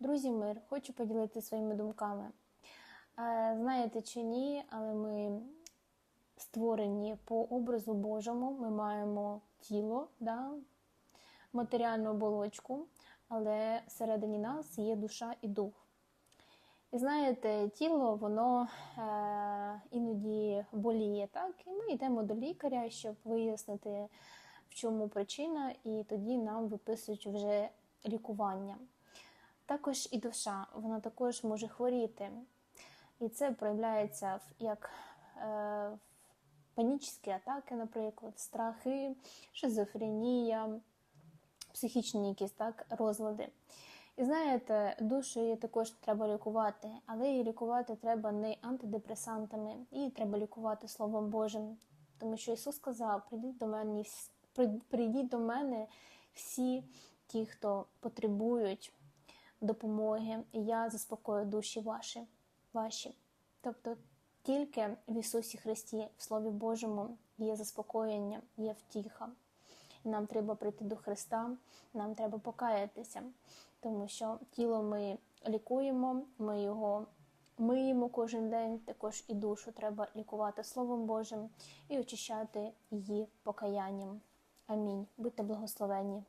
Друзі, мир, хочу поділитися своїми думками. Е, Знаєте чи ні, але ми створені по образу Божому. Ми маємо тіло, да? матеріальну оболочку, але всередині нас є душа і дух. І знаєте, тіло воно е, іноді боліє, так? І ми йдемо до лікаря, щоб вияснити, в чому причина, і тоді нам виписують вже лікування. Також і душа, вона також може хворіти. І це проявляється як е, панічні атаки, наприклад, страхи, шизофренія, психічні якісь так, розлади. І знаєте, душу її також треба лікувати, але її лікувати треба не антидепресантами, її треба лікувати Словом Божим. Тому що Ісус сказав: прийдіть до мене, прийдіть до мене всі ті, хто потребують допомоги, і я заспокою душі ваші. ваші. Тобто тільки в Ісусі Христі, в Слові Божому, є заспокоєння, є втіха. Нам треба прийти до Христа, нам треба покаятися, тому що тіло ми лікуємо, ми його миємо кожен день, також і душу треба лікувати Словом Божим і очищати її покаянням. Амінь. Будьте благословені.